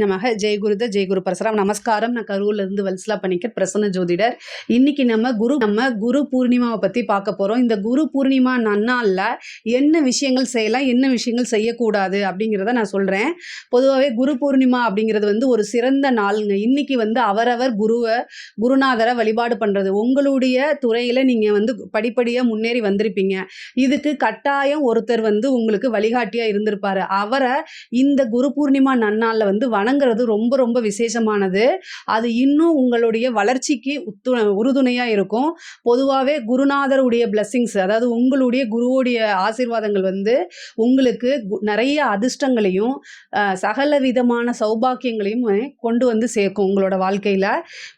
நமக. ஜெயகுருத ஜெயகுரு பரசுராம். நமஸ்காரம். நான் கரூர்ல இருந்து வல்சலா பண்ணிக்க பிரசன்ன ஜோதிடர். இன்னைக்கு நம்ம குரு நம்ம குரு பூர்ணிமாவை பத்தி பார்க்க போறோம். இந்த குரு பூர்ணிமா நன்னால என்ன விஷயங்கள் செய்யலாம் என்ன விஷயங்கள் செய்யக்கூடாது அப்படிங்கிறத நான் சொல்றேன். பொதுவாகவே குரு பூர்ணிமா அப்படிங்கிறது வந்து ஒரு சிறந்த நாளுங்க. இன்னைக்கு வந்து அவரவர் குருவை குருநாதரை வழிபாடு பண்றது. உங்களுடைய துறையில நீங்க வந்து படிப்படியா முன்னேறி வந்திருப்பீங்க. இதுக்கு கட்டாயம் ஒருத்தர் வந்து உங்களுக்கு வழிகாட்டியா இருந்திருப்பாரு. அவரை இந்த குரு பூர்ணிமா நன்னால வந்து வணங்குறது ரொம்ப ரொம்ப விசேஷமானது. அது இன்னும் உங்களுடைய வளர்ச்சிக்கு உத்து உறுதுணையாக இருக்கும். பொதுவாகவே குருநாதருடைய பிளஸ்ஸிங்ஸ் அதாவது உங்களுடைய குருவுடைய ஆசீர்வாதங்கள் வந்து உங்களுக்கு கு- நிறைய அதிர்ஷ்டங்களையும் சகல விதமான சௌபாக்கியங்களையும் கொண்டு வந்து சேர்க்கும் உங்களோட வாழ்க்கையில்.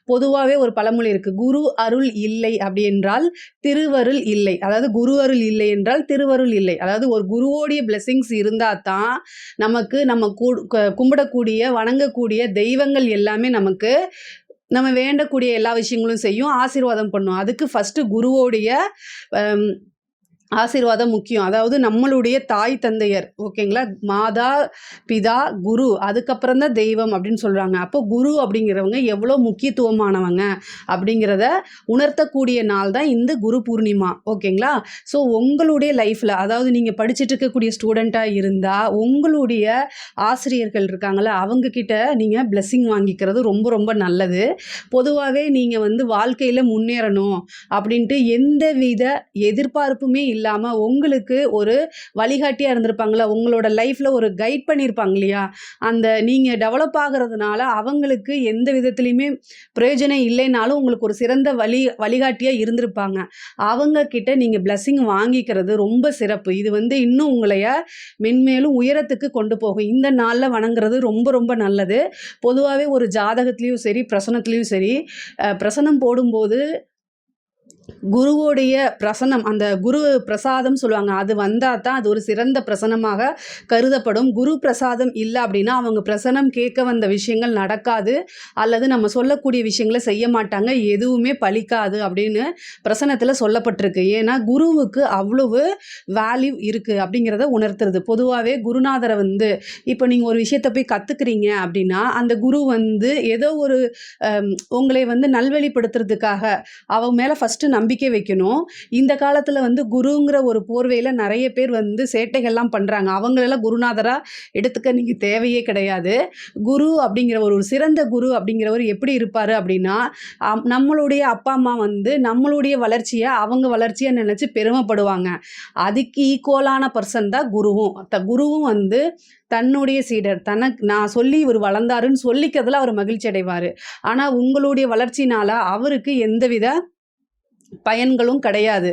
பொதுவாகவே ஒரு பழமொழி இருக்குது குரு அருள் இல்லை அப்படி என்றால் திருவருள் இல்லை. அதாவது குரு அருள் இல்லை என்றால் திருவருள் இல்லை. அதாவது ஒரு குருவோடைய பிளெஸ்ஸிங்ஸ் இருந்தால் தான் நமக்கு நம்ம க- கும்பிடக்கூடிய வணங்கக்கூடிய தெய்வங்கள் எல்லாமே நமக்கு நம்ம வேண்டக்கூடிய எல்லா விஷயங்களும் செய்யும் ஆசீர்வாதம் பண்ணும். அதுக்கு ஃபஸ்ட்டு குருவோடைய ஆசீர்வாதம் முக்கியம். அதாவது நம்மளுடைய தாய் தந்தையர் ஓகேங்களா? மாதா பிதா குரு அதுக்கப்புறம் தான் தெய்வம் அப்படின்னு சொல்கிறாங்க அப்போ குரு அப்படிங்கிறவங்க எவ்வளோ முக்கியத்துவமானவங்க அப்படிங்கிறத உணர்த்தக்கூடிய நாள் தான் இந்த குரு பூர்ணிமா ஓகேங்களா? ஸோ உங்களுடைய லைஃப்பில் அதாவது நீங்கள் படிச்சுட்டு இருக்கக்கூடிய ஸ்டூடெண்ட்டாக இருந்தால் உங்களுடைய ஆசிரியர்கள் இருக்காங்கள அவங்க கிட்ட நீங்கள் பிளெஸ்ஸிங் வாங்கிக்கிறது ரொம்ப ரொம்ப நல்லது. பொதுவாகவே நீங்கள் வந்து வாழ்க்கையில் முன்னேறணும் அப்படின்ட்டு எந்த வித எதிர்பார்ப்புமே இல்லை இல்லாமல் உங்களுக்கு ஒரு வழிகாட்டியாக இருந்திருப்பாங்களா உங்களோட லைஃப்பில் ஒரு கைட் பண்ணியிருப்பாங்க இல்லையா? அந்த நீங்கள் டெவலப் ஆகிறதுனால அவங்களுக்கு எந்த விதத்துலையுமே பிரயோஜனம் இல்லைனாலும் உங்களுக்கு ஒரு சிறந்த வழி வழிகாட்டியாக இருந்திருப்பாங்க. அவங்க கிட்ட நீங்கள் பிளஸ்ஸிங் வாங்கிக்கிறது ரொம்ப சிறப்பு. இது வந்து இன்னும் உங்களைய மென்மேலும் உயரத்துக்கு கொண்டு போகும். இந்த நாளில் வணங்குறது ரொம்ப ரொம்ப நல்லது. பொதுவாகவே ஒரு ஜாதகத்துலேயும் சரி பிரசனத்துலேயும் சரி பிரசனம் போடும்போது குருவோடைய பிரசனம் அந்த குரு பிரசாதம் சொல்லுவாங்க அது வந்தால் தான் அது ஒரு சிறந்த பிரசனமாக கருதப்படும். குரு பிரசாதம் இல்லை அப்படின்னா அவங்க பிரசனம் கேட்க வந்த விஷயங்கள் நடக்காது அல்லது நம்ம சொல்லக்கூடிய விஷயங்களை செய்ய மாட்டாங்க எதுவுமே பலிக்காது அப்படின்னு பிரசனத்தில் சொல்லப்பட்டிருக்கு. ஏன்னா குருவுக்கு அவ்வளவு வேல்யூ இருக்குது அப்படிங்கிறத உணர்த்துறது. பொதுவாகவே குருநாதரை வந்து இப்போ நீங்கள் ஒரு விஷயத்தை போய் கற்றுக்குறீங்க அப்படின்னா அந்த குரு வந்து ஏதோ ஒரு உங்களை வந்து நல்வழிப்படுத்துறதுக்காக அவங்க மேலே ஃபஸ்ட்டு நம்பிக்கை வைக்கணும். இந்த காலத்தில் வந்து குருங்கிற ஒரு போர்வையில் நிறைய பேர் வந்து சேட்டைகள்லாம் பண்ணுறாங்க அவங்களெல்லாம் குருநாதராக எடுத்துக்க நீங்கள் தேவையே கிடையாது. குரு அப்படிங்கிற ஒரு சிறந்த குரு அப்படிங்கிறவர் எப்படி இருப்பார் அப்படின்னா அம்- நம்மளுடைய அப்பா அம்மா வந்து நம்மளுடைய வளர்ச்சியை அவங்க வளர்ச்சியை நினச்சி பெருமைப்படுவாங்க. அதுக்கு ஈக்குவலான பர்சன் தான் குருவும். த குருவும் வந்து தன்னுடைய சீடர் தனக்கு நான் சொல்லி இவர் வளர்ந்தாருன்னு சொல்லிக்கிறதுல அவர் மகிழ்ச்சி அடைவார். ஆனால் உங்களுடைய வளர்ச்சினால அவருக்கு எந்தவித பயன்களும் கிடையாது.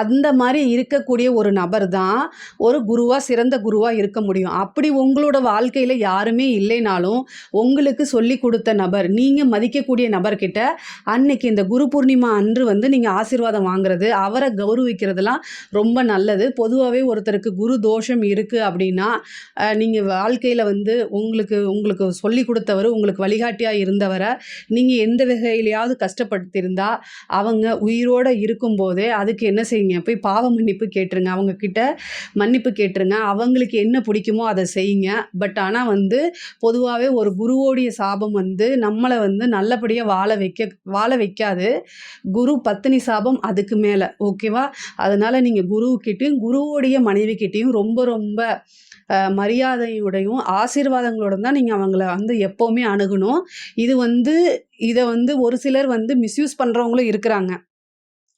அந்த மாதிரி இருக்கக்கூடிய ஒரு நபர் தான் ஒரு குருவாக சிறந்த குருவாக இருக்க முடியும். அப்படி உங்களோட வாழ்க்கையில் யாருமே இல்லைனாலும் உங்களுக்கு சொல்லி கொடுத்த நபர் நீங்கள் மதிக்கக்கூடிய நபர்கிட்ட அன்னைக்கு இந்த குரு பூர்ணிமா அன்று வந்து நீங்கள் ஆசீர்வாதம் வாங்குறது அவரை கௌரவிக்கிறதுலாம் ரொம்ப நல்லது. பொதுவாகவே ஒருத்தருக்கு குரு தோஷம் இருக்குது அப்படின்னா நீங்கள் வாழ்க்கையில் வந்து உங்களுக்கு உங்களுக்கு சொல்லி கொடுத்தவர் உங்களுக்கு வழிகாட்டியாக இருந்தவரை நீங்கள் எந்த வகையிலையாவது கஷ்டப்படுத்தியிருந்தா அவங்க உயிரோடு இருக்கும்போதே அதுக்கு என்ன செய்யுங்க? போய் பாவ மன்னிப்பு கேட்டுருங்க. அவங்கக்கிட்ட மன்னிப்பு கேட்டுருங்க. அவங்களுக்கு என்ன பிடிக்குமோ அதை செய்யுங்க. பட் ஆனால் வந்து பொதுவாகவே ஒரு குருவோடைய சாபம் வந்து நம்மளை வந்து நல்லபடியாக வாழ வைக்க வாழ வைக்காது. குரு பத்தினி சாபம் அதுக்கு மேலே. ஓகேவா? அதனால் நீங்கள் குருவுக்கிட்டையும் குருவோடைய மனைவிக்கிட்டேயும் ரொம்ப ரொம்ப மரியாதையுடையும் ஆசீர்வாதங்களோட தான் நீங்கள் அவங்கள வந்து எப்போவுமே அணுகணும். இது வந்து இதை வந்து ஒரு சிலர் வந்து மிஸ்யூஸ் பண்ணுறவங்களும் இருக்கிறாங்க.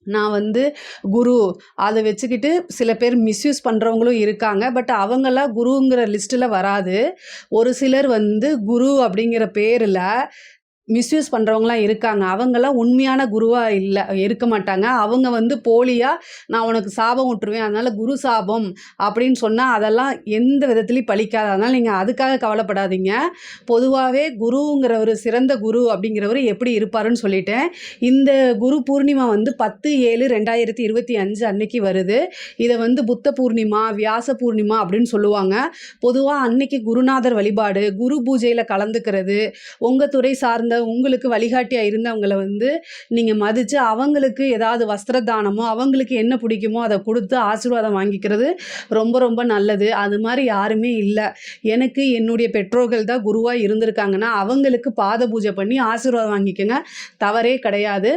நான் வந்து குரு. அதை வச்சுக்கிட்டு சில பேர் மிஸ்யூஸ் பண்ணுறவங்களும் இருக்காங்க. பட் அவங்கெல்லாம் குருங்கிற லிஸ்ட்டில் வராது. ஒரு சிலர் வந்து குரு அப்படிங்கிற பேரில் மிஸ்யூஸ் பண்ணுறவங்களாம் இருக்காங்க. அவங்கெல்லாம் உண்மையான குருவாக இல்லை இருக்க மாட்டாங்க. அவங்க வந்து போலியாக நான் உனக்கு சாபம் விட்டுருவேன் அதனால் குரு சாபம் அப்படின்னு சொன்னால் அதெல்லாம் எந்த விதத்துலையும் பலிக்காது அதனால் நீங்கள் அதுக்காக கவலைப்படாதீங்க. பொதுவாகவே குருங்கிற ஒரு சிறந்த குரு அப்படிங்கிறவர் எப்படி இருப்பாருன்னு சொல்லிட்டேன். இந்த குரு பூர்ணிமா வந்து பத்து ஏழு ரெண்டாயிரத்தி இருபத்தி அஞ்சு அன்னைக்கு வருது. இதை வந்து புத்த பூர்ணிமா வியாச பூர்ணிமா அப்படின்னு சொல்லுவாங்க. பொதுவாக அன்னைக்கு குருநாதர் வழிபாடு குரு பூஜையில் கலந்துக்கிறது உங்கள் துறை சார்ந்த உங்களுக்கு வழிகாட்டியாக இருந்தவங்கள வந்து நீங்கள் மதித்து அவங்களுக்கு ஏதாவது வஸ்திர தானமோ, அவங்களுக்கு என்ன பிடிக்குமோ அதை கொடுத்து ஆசீர்வாதம் வாங்கிக்கிறது ரொம்ப ரொம்ப நல்லது. அது மாதிரி யாருமே இல்லை எனக்கு என்னுடைய பெற்றோர்கள் தான் குருவாக இருந்திருக்காங்கன்னா, அவங்களுக்கு பாத பூஜை பண்ணி ஆசீர்வாதம் வாங்கிக்கோங்க தவறே கிடையாது.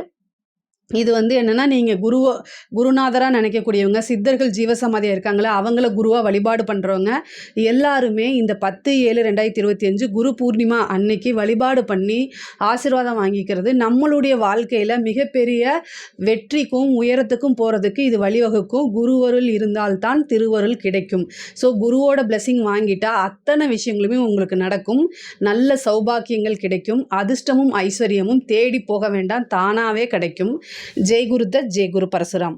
இது வந்து என்னென்னா நீங்கள் குருவோ குருநாதராக நினைக்கக்கூடியவங்க, சித்தர்கள் ஜீவசமாதியாக இருக்காங்கல்ல, அவங்கள குருவாக வழிபாடு பண்ணுறவங்க எல்லாருமே இந்த 10/7/2025 குரு பூர்ணிமா அன்னைக்கு வழிபாடு பண்ணி ஆசீர்வாதம் வாங்கிக்கிறது, நம்மளுடைய வாழ்க்கையில் மிகப்பெரிய வெற்றிக்கும், உயரத்துக்கும் போகிறதுக்கு இது வழிவகுக்கும். குருவருள் இருந்தால் தான் திருவருள் கிடைக்கும். ஸோ குருவோட பிளெஸ்ஸிங் வாங்கிட்டா அத்தனை விஷயங்களுமே உங்களுக்கு நடக்கும். நல்ல சௌபாக்கியங்கள் கிடைக்கும். அதிர்ஷ்டமும், ஐஸ்வர்யமும் தேடி போக வேண்டாம். தானாகவே கிடைக்கும். ஜெய் குருதத் ஜெய் குரு பரசுராம்.